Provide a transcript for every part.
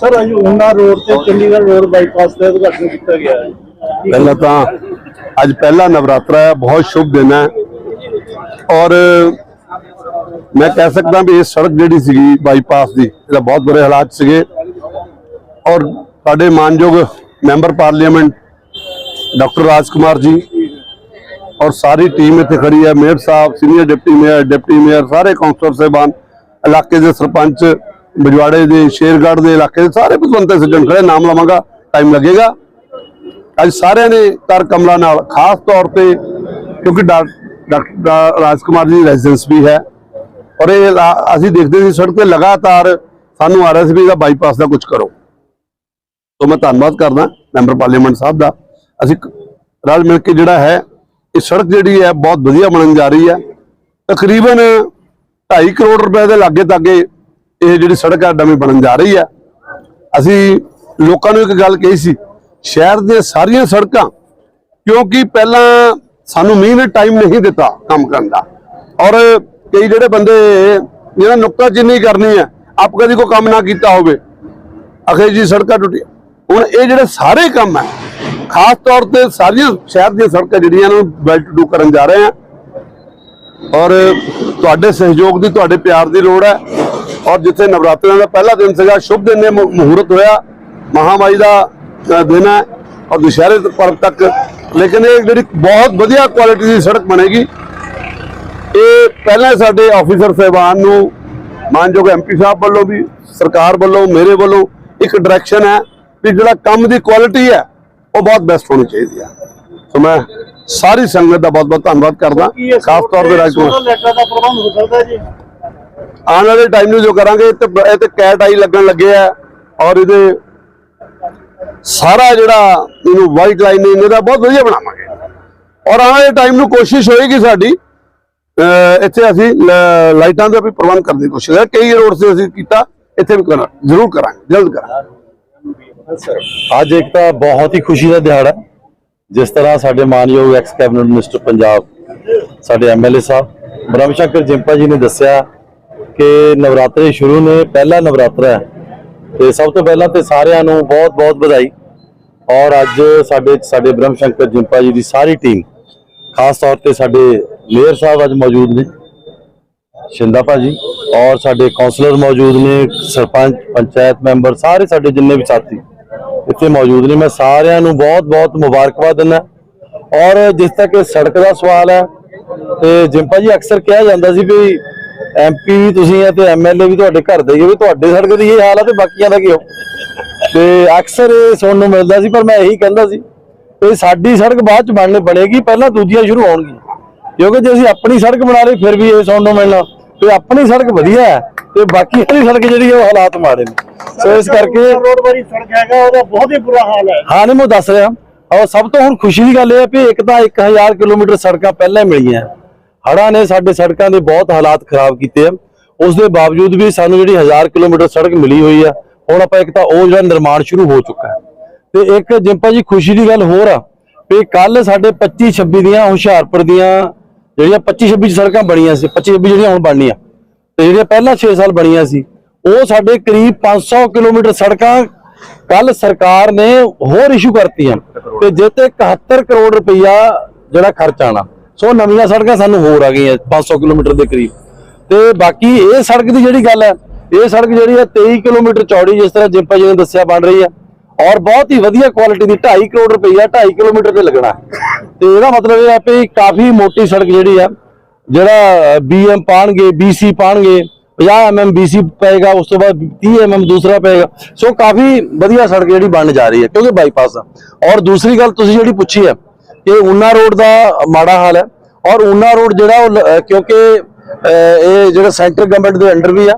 Sir, ਅੱਜ ਉਨਾ road ਤੇ ਚੰਡੀਗੜ੍ਹ ਰੋਡ ਬਾਈਪਾਸ ਦਾ ਉਦਘਾਟਨ ਕੀਤਾ ਗਿਆ ਹੈ। ਪਹਿਲਾਂ ਤਾਂ ਅੱਜ ਪਹਿਲਾ ਨਵਰਾਤਰਾ ਹੈ, ਬਹੁਤ ਸ਼ੁਭ ਦਿਨ ਹੈ। ਔਰ ਮੈਂ ਕਹਿ ਸਕਦਾ ਵੀ ਇਹ ਸੜਕ ਜਿਹੜੀ ਸੀਗੀ ਬਾਈਪਾਸ ਦੀ, ਇਹਦਾ ਬਹੁਤ ਬੁਰੇ ਹਾਲਾਤ ਸੀਗੇ। ਔਰ ਸਾਡੇ ਮਾਨਯੋਗ member parliament doctor Raj Kumar ji ਔਰ ਸਾਰੀ ਟੀਮ ਇੱਥੇ ਖੜੀ ਹੈ, ਮੇਅਰ ਸਾਹਿਬ, senior deputy mayor deputy mayor, ਸਾਰੇ ਕਾਉਂਸਲਰ ਸਾਹਿਬਾਨ, ਇਲਾਕੇ ਦੇ ਸਰਪੰਚ ਬਜਵਾੜੇ ਦੇ, ਸ਼ੇਰਗੜ੍ਹ ਦੇ ਇਲਾਕੇ ਦੇ ਸਾਰੇ ਭਗਵੰਤੇ ਸੱਜਣ ਖੜੇ, ਨਾਮ ਲਵਾਂਗਾ ਟਾਈਮ ਲੱਗੇਗਾ। ਅੱਜ ਸਾਰਿਆਂ ਨੇ ਕਰ ਕਮਲਾ ਨਾਲ, ਖਾਸ ਤੌਰ ਤੇ, ਕਿਉਂਕਿ ਡਾ- ਰਾਜ ਕੁਮਾਰ ਜੀ ਰੈਜ਼ੀਡੈਂਸ ਵੀ ਹੈ। ਔਰ ਇਹ ਅਸੀਂ ਦੇਖਦੇ ਸੀ ਸੜਕ ਤੇ ਲਗਾਤਾਰ ਸਾਨੂੰ ਆ ਰਿਹਾ ਸੀ ਵੀ ਬਾਈਪਾਸ ਦਾ ਕੁਝ ਕਰੋ। ਤੋਂ ਮੈਂ ਧੰਨਵਾਦ ਕਰਦਾ ਮੈਂਬਰ ਪਾਰਲੀਮੈਂਟ ਸਾਹਿਬ ਦਾ। ਅਸੀਂ ਰਲ ਮਿਲ ਕੇ ਜਿਹੜਾ ਹੈ, ਇਹ ਸੜਕ ਜਿਹੜੀ ਹੈ, ਬਹੁਤ ਵਧੀਆ ਬਣਨ ਜਾ ਰਹੀ ਹੈ। ਤਕਰੀਬਨ 2.5 ਕਰੋੜ ਰੁਪਏ ਦੇ ਲਾਗੇ ਤਾਗੇ ਇਹ ਜਿਹੜੀ ਸੜਕ ਹੈ ਡਮੀ ਬਣਨ ਜਾ ਰਹੀ ਹੈ ਅਸੀਂ ਲੋਕਾਂ ਨੂੰ ਇੱਕ ਗੱਲ ਕਹੀ ਸੀ, ਸ਼ਹਿਰ ਦੀਆਂ ਸਾਰੀਆਂ ਸੜਕਾਂ, ਕਿਉਂਕਿ ਪਹਿਲਾਂ ਸਾਨੂੰ ਮੀਂਹ ਨੇ ਟਾਈਮ ਨਹੀਂ ਦਿੱਤਾ ਕੰਮ ਕਰਨ ਦਾ। ਔਰ ਕਈ ਜਿਹੜੇ ਬੰਦੇ ਜਿਹੜਾ ਨੁਕਤਾਚੀਨੀ ਕਰਨੀ ਹੈ ਆਪ ਕਦੀ ਕੋਈ ਕੰਮ ਨਾ ਕੀਤਾ ਹੋਵੇ। ਅਖੇ ਜੀ ਸੜਕਾਂ ਟੁੱਟੀਆਂ ਹੁਣ ਇਹ ਜਿਹੜੇ ਸਾਰੇ ਕੰਮ ਹੈ ਖਾਸ ਤੌਰ ਤੇ ਸਾਰੀਆਂ ਸ਼ਹਿਰ ਦੀਆਂ ਸੜਕਾਂ ਜਿਹੜੀਆਂ ਨੂੰ ਬੈਲਟ ਡੂ ਕਰਨ ਜਾ ਰਹੇ ਆ। ਔਰ ਤੁਹਾਡੇ ਸਹਿਯੋਗ ਦੀ, ਤੁਹਾਡੇ ਪਿਆਰ ਦੀ ਲੋੜ ਹੈ ਔਰ ਜਿੱਥੇ ਨਵਰਾਤਰਿਆਂ ਦਾ ਪਹਿਲਾ ਦਿਨ ਸੀਗਾ ਸ਼ੁਭ ਦਿਨ ਨੇ ਮੁਹੂਰਤ ਹੋਇਆ। ਮਹਾਮਾਈ ਦਾ ਦਿਨ ਹੈ ਔਰ ਦੁਸ਼ਹਿਰੇ ਪਰਵ ਤੱਕ। ਲੇਕਿਨ ਇਹ ਜਿਹੜੀ ਬਹੁਤ ਵਧੀਆ ਕੁਆਲਿਟੀ ਦੀ ਸੜਕ ਬਣੇਗੀ। ਇਹ ਪਹਿਲਾਂ ਸਾਡੇ ਆਫੀਸਰ ਸਹਿਬਾਨ ਨੂੰ ਮਾਨਯੋਗ ਐਮਪੀ ਸਾਹਿਬ ਵੱਲੋਂ ਵੀ ਸਰਕਾਰ ਵੱਲੋਂ ਮੇਰੇ ਵੱਲੋਂ ਇੱਕ ਡਾਇਰੈਕਸ਼ਨ ਹੈ ਵੀ ਜਿਹੜਾ ਕੰਮ ਦੀ ਕੁਆਲਿਟੀ ਹੈ ਉਹ ਬਹੁਤ ਬੈਸਟ ਹੋਣੀ ਚਾਹੀਦੀ ਹੈ। ਸੋ ਮੈਂ ਸਾਰੀ ਸੰਗਤ ਦਾ ਬਹੁਤ ਬਹੁਤ ਧੰਨਵਾਦ ਕਰਦਾ। ਖਾਸ ਤੌਰ ਤੇ ਰਾਜਕੁਮਾਰ ਸੋਲਰ ਲੈਟਰ ਦਾ ਪ੍ਰਬੰਧ ਹੋ ਸਕਦਾ ਹੈ ਜੀ? ਆਉਣ ਵਾਲੇ ਟਾਈਮ ਨੂੰ ਜੋ ਕਰਾਂਗੇ, ਤੇ ਇਹ ਤੇ ਕੈਟ ਆਈ ਲੱਗਣ ਲੱਗੇ ਆ ਔਰ ਇਹਦੇ ਸਾਰਾ ਜਿਹੜਾ ਇਹਨੂੰ ਵਾਈਟ ਲਾਈਨਿੰਗ ਇਹਦਾ ਬਹੁਤ ਵਧੀਆ ਬਣਾਵਾਂਗੇ। ਔਰ ਆਉਣ ਵਾਲੇ ਟਾਈਮ ਨੂੰ ਕੋਸ਼ਿਸ਼ ਹੋਏਗੀ ਸਾਡੀ ਇੱਥੇ ਅਸੀਂ ਲਾਈਟਾਂ ਦਾ ਵੀ ਪ੍ਰਬੰਧ ਕਰਨ ਦੀ ਕੋਸ਼ਿਸ਼ ਹੈ। ਕਈ ਰੋਡ ਤੇ ਅਸੀਂ ਕੀਤਾ, ਇੱਥੇ ਵੀ ਕਰਾਂ, ਜ਼ਰੂਰ ਕਰਾਂਗੇ, ਜਲਦ ਕਰਾਂਗੇ। ਅੱਜ ਇੱਕ ਤਾਂ ਬਹੁਤ ਹੀ ਖੁਸ਼ੀ ਦਾ ਦਿਹਾੜਾ ਜਿਸ ਤਰ੍ਹਾਂ ਸਾਡੇ ਮਾਨਯੋਗ ਐਕਸ ਕੈਬਨਿਟ ਮਿਨਿਸਟਰ ਪੰਜਾਬ, ਸਾਡੇ ਐਮਐਲਏ ਸਾਹਿਬ, ਬ੍ਰਹਮ ਸ਼ੰਕਰ ਜਿੰਪਾ ਜੀ ਨੇ ਦੱਸਿਆ ਕਿ ਨਵਰਾਤਰੇ ਸ਼ੁਰੂ ਨੇ, ਪਹਿਲਾ ਨਵਰਾਤਰਾ ਹੈ। ਤੇ ਸਭ ਤੋਂ ਪਹਿਲਾਂ ਤੇ ਸਾਰਿਆਂ ਨੂੰ ਬਹੁਤ ਬਹੁਤ ਵਧਾਈ। ਔਰ ਅੱਜ ਸਾਡੇ ਸਾਡੇ ਬ੍ਰਹਮ ਸ਼ੰਕਰ ਜਿੰਪਾ ਜੀ ਦੀ ਸਾਰੀ ਟੀਮ, ਖਾਸ ਤੌਰ ਤੇ ਸਾਡੇ ਮੇਅਰ ਸਾਹਿਬ ਅੱਜ ਮੌਜੂਦ ਨੇ, ਸ਼ਿੰਦਾ ਭਾਜੀ। ਔਰ ਸਾਡੇ ਕਾਉਂਸਲਰ ਮੌਜੂਦ ਨੇ, ਸਰਪੰਚ, ਪੰਚਾਇਤ ਮੈਂਬਰ, ਸਾਰੇ ਸਾਡੇ ਜਿੰਨੇ ਵੀ ਸਾਥੀ ਇੱਥੇ ਮੌਜੂਦ ਨੇ। ਮੈਂ ਸਾਰਿਆਂ ਨੂੰ ਬਹੁਤ-ਬਹੁਤ ਮੁਬਾਰਕਬਾਦ ਦਿੰਦਾ। ਔਰ ਜਿਸ ਤੱਕ ਸੜਕ ਦਾ ਸਵਾਲ ਹੈ, ਤੇ ਜਿੰਪਾ ਜੀ ਅਕਸਰ ਕਿਹਾ ਜਾਂਦਾ ਸੀ ਵੀ ਐਮਪੀ ਵੀ ਤੁਸੀਂ ਹੈ ਤੇ ਐਮਐਲਏ ਵੀ ਤੁਹਾਡੇ ਘਰ ਦੇ ਹੀ ਆ, ਵੀ ਤੁਹਾਡੇ ਸੜਕ ਦੀ ਇਹ ਹਾਲ ਹੈ ਤੇ ਬਾਕੀਆਂ ਦਾ ਕੀ ਹੋ? ਤੇ ਅਕਸਰ ਇਹ ਸੁਣਨ ਨੂੰ ਮਿਲਦਾ ਸੀ ਪਰ ਮੈਂ ਇਹੀ ਕਹਿੰਦਾ ਸੀ ਕਿ ਸਾਡੀ ਸੜਕ ਬਾਅਦ ਚ ਬਣਨੇ ਬਣੇਗੀ ਪਹਿਲਾਂ ਦੂਜੀਆਂ ਸ਼ੁਰੂ ਹੋਣਗੀਆਂ। ਕਿਉਂਕਿ ਜੇ ਅਸੀਂ ਆਪਣੀ ਸੜਕ ਬਣਾ ਲਈ ਫਿਰ ਵੀ ਇਹ ਸੁਣਨ ਨੂੰ ਮਿਲਣਾ। ਤੇ ਆਪਣੀ ਸੜਕ ਵਧੀਆ ਹੈ ਤੇ ਬਾਕੀ ਦੀ ਸੜਕ ਜਿਹੜੀ ਹੈ ਉਹ ਹਾਲਾਤ ਮਾੜੇ ਨੇ। ਸੋ ਇਸ ਕਰਕੇ ਰੋਡ ਵਾਲੀ ਸੜਕ ਹੈਗਾ ਉਹਦਾ ਬਹੁਤ ਹੀ ਬੁਰਾ ਹਾਲ ਹੈ। ਹਾਂ ਨਹੀਂ ਮੈਂ ਦੱਸ ਰਿਹਾ। ਔਰ ਸਭ ਤੋਂ ਹੁਣ ਖੁਸ਼ੀ ਦੀ ਗੱਲ ਇਹ ਹੈ ਵੀ ਇੱਕ ਤਾਂ 1000 ਕਿਲੋਮੀਟਰ ਸੜਕਾਂ ਪਹਿਲਾਂ ਹੀ ਮਿਲੀਆਂ। ਹੜ੍ਹਾਂ ਨੇ ਸਾਡੇ ਸੜਕਾਂ ਦੇ ਬਹੁਤ ਹਾਲਾਤ ਖਰਾਬ ਕੀਤੇ ਆ। ਉਸ ਦੇ ਬਾਵਜੂਦ ਵੀ ਸਾਨੂੰ ਜਿਹੜੀ 1000 ਕਿਲੋਮੀਟਰ ਸੜਕ ਮਿਲੀ ਹੋਈ ਆ, ਹੁਣ ਆਪਾਂ ਇੱਕ ਤਾਂ ਉਹ ਜਿਹੜਾ ਨਿਰਮਾਣ ਸ਼ੁਰੂ ਹੋ ਚੁੱਕਾ ਹੈ। ਤੇ ਇੱਕ ਜਿੰਪਾ ਜੀ, ਖੁਸ਼ੀ ਦੀ ਗੱਲ ਹੋਰ ਆ ਵੀ ਕੱਲ ਸਾਡੇ 25 26 ਦੀਆਂ ਹੁਸ਼ਿਆਰਪੁਰ ਦੀਆਂ ਜਿਹੜੀਆਂ 25 26 ਸੜਕਾਂ ਬਣੀਆਂ ਸੀ 25 26 ਜਿਹੜੀਆਂ ਹੁਣ ਬਣਨੀਆਂ, ਤੇ ਜਿਹੜੀਆਂ ਪਹਿਲਾਂ 6 ਸਾਲ ਬਣੀਆਂ ਸੀ, ਉਹ ਸਾਡੇ ਕਰੀਬ 500 ਕਿਲੋਮੀਟਰ ਸੜਕਾਂ ਕੱਲ ਸਰਕਾਰ ਨੇ ਹੋਰ ਇਸ਼ੂ ਕਰਤੀਆਂ। ਤੇ ਜੇ ਤੇ 71 ਕਰੋੜ ਰੁਪਈਆ ਜਿਹੜਾ ਖਰਚ ਆਣਾ ਸੋ ਨਵੀਆਂ ਸੜਕਾਂ ਸਾਨੂੰ ਹੋਰ ਆ ਗਈਆਂ 500 ਕਿਲੋਮੀਟਰ ਦੇ ਕਰੀਬ। ਤੇ ਬਾਕੀ ਇਹ ਸੜਕ ਦੀ ਜਿਹੜੀ ਗੱਲ ਹੈ, ਇਹ ਸੜਕ ਜਿਹੜੀ ਹੈ 23 ਕਿਲੋਮੀਟਰ ਚੌੜੀ ਜਿਸ ਤਰ੍ਹਾਂ ਜਿੰਪਾ ਜੀ ਨੇ ਦੱਸਿਆ ਬਣ ਰਹੀ ਹੈ ਔਰ ਬਹੁਤ ਹੀ ਵਧੀਆ ਕੁਆਲਿਟੀ ਦੀ 2.5 ਕਰੋੜ ਰੁਪਈਆ 2.5 ਕਿਲੋਮੀਟਰ ਤੇ ਲੱਗਣਾ। ਤੇ ਇਹਦਾ ਮਤਲਬ ਇਹ ਹੈ ਕਿ ਕਾਫੀ ਮੋਟੀ ਸੜਕ ਜਿਹੜੀ ਆ ਜਿਹੜਾ ਬੀਐਮ ਪਾਣਗੇ ਬੀਸੀ ਪਾਣਗੇ 50 ਐਮਐਮ ਬੀਸੀ ਪਏਗਾ, ਉਸ ਤੋਂ ਬਾਅਦ 30 ਐਮਐਮ ਦੂਸਰਾ ਪਏਗਾ। ਸੋ ਕਾਫੀ ਵਧੀਆ ਸੜਕ ਜਿਹੜੀ ਬਣਨ ਜਾ ਰਹੀ ਹੈ, ਕਿਉਂਕਿ ਬਾਈਪਾਸ ਆ। ਔਰ ਦੂਸਰੀ ਗੱਲ ਤੁਸੀਂ ਜਿਹੜੀ ਪੁੱਛੀ ਹੈ ਕਿ ਉਨਾ ਰੋਡ ਦਾ ਮਾੜਾ ਹਾਲ ਹੈ ਔਰ ਉਨਾ ਰੋਡ ਜਿਹੜਾ ਉਹ ਕਿਉਂਕਿ ਇਹ ਜਿਹੜਾ ਸੈਂਟਰ ਗਵਰਨਮੈਂਟ ਦੇ ਅੰਡਰ ਵੀ ਆ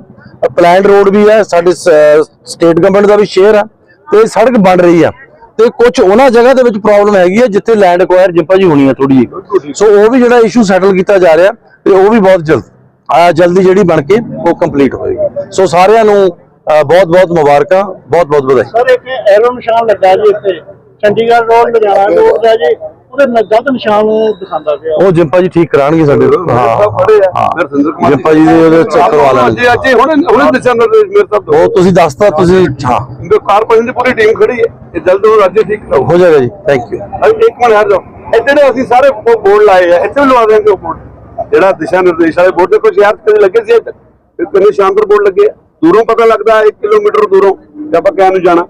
ਪਲਾਨਡ ਰੋਡ ਵੀ ਹੈ ਸਾਡੇ ਸਟੇਟ ਗਵਰਨਮੈਂਟ ਦਾ ਵੀ ਸ਼ੇਅਰ ਆ ਤੇ ਸੜਕ ਬਣ ਰਹੀ ਆ। ਤੇ ਕੁਝ ਉਹਨਾਂ ਜਗ੍ਹਾ ਦੇ ਵਿੱਚ ਪ੍ਰੋਬਲਮ ਹੈਗੀ ਹੈ ਜਿੱਥੇ ਲੈਂਡ ਐਕਵਾਇਰ ਜਿੰਪਾ ਜੀ ਹੋਣੀ ਹੈ ਥੋੜੀ ਜਿਹੀ। ਸੋ ਉਹ ਵੀ ਜਿਹੜਾ ਇਸ਼ੂ ਸੈਟਲ ਕੀਤਾ ਜਾ ਰਿਹਾ ਤੇ ਉਹ ਵੀ ਬਹੁਤ ਜਲਦ ਆ ਜਲਦੀ ਜਿਹੜੀ ਬਣ ਕੇ ਉਹ ਕੰਪਲੀਟ ਹੋਏਗੀ। ਸੋ ਸਾਰਿਆਂ ਨੂੰ ਬਹੁਤ ਬਹੁਤ ਮੁਬਾਰਕਾਂ ਬਹੁਤ ਬਹੁਤ ਵਧਾਈ ਸਰ ਇੱਕ ਐਰੋ ਨਿਸ਼ਾਨ ਲੱਗਾ ਜੀ ਇੱਥੇ। ਚੰਡੀਗੜ੍ਹ ਰੋਡ ਲੁਧਿਆਣਾ ਰੋਡ ਦਾ ਜੀ। ਉਹਦੇ ਗਲਤ ਨਿਸ਼ਾਨ ਦਿਖਾਉਂਦਾ ਪਿਆ। ਉਹ ਜਿੰਪਾ ਜੀ ਠੀਕ ਕਰਾਣਗੇ ਸਾਡੇ ਹਾਂ ਖੜੇ ਆ। ਹਾਂ। ਫਿਰ ਸਿੰਦਰ ਕੁਮਾਰ ਜਿੰਪਾ ਜੀ ਦੇ ਉਹਦੇ ਚੈੱਕ ਕਰਵਾ ਲੈਣਗੇ। ਅੱਜ ਅੱਜ ਹੁਣੇ ਹੁਣੇ ਦਿਸ਼ਾ ਨਿਰਦੇਸ਼ ਮੇਰੇ ਸਾਹਿਬ ਉਹ ਤੁਸੀਂ ਦੱਸਤਾ ਤੁਸੀਂ ਹਾਂ। ਦੋ ਕਾਰਪੋਰੇਸ਼ਨ ਦੀ ਪੂਰੀ ਟੀਮ ਖੜੀ ਹੈ। ਇਹ ਜਲਦ ਉਹ ਅੱਜ ਠੀਕ ਕਰਾਓ ਹੋ ਜਾਏਗਾ ਜੀ। ਥੈਂਕ ਯੂ ਅਰੇ ਇੱਕ ਮਿੰਟ ਹਟ ਜਾਓ। ਇੱਥੇ ਨੇ ਅਸੀਂ ਸਾਰੇ ਬੋਰਡ ਲਾਏ ਆ। ਇੱਥੇ ਵੀ ਲਵਾ ਦੇਣਗੇ ਉਹ ਬੋਰਡ ਜਿਹੜਾ ਦਿਸ਼ਾ ਨਿਰਦੇਸ਼ ਵਾਲੇ ਬੋਰਡ ਦੇ ਕੁਝ ਯਾਰ ਕਦੇ ਲੱਗੇ ਸੀ ਇੱਥੇ? ਤੇ ਕਿੰਨੇ ਸ਼ਾਨਦਾਰ ਬੋਰਡ ਲੱਗੇ। ਦੂਰੋਂ ਪਤਾ ਲੱਗਦਾ 1 ਕਿਲੋਮੀਟਰ ਦੂਰੋਂ। ਕਿ ਆਪਾਂ ਕਿਆ ਨੂੰ ਜਾਣਾ।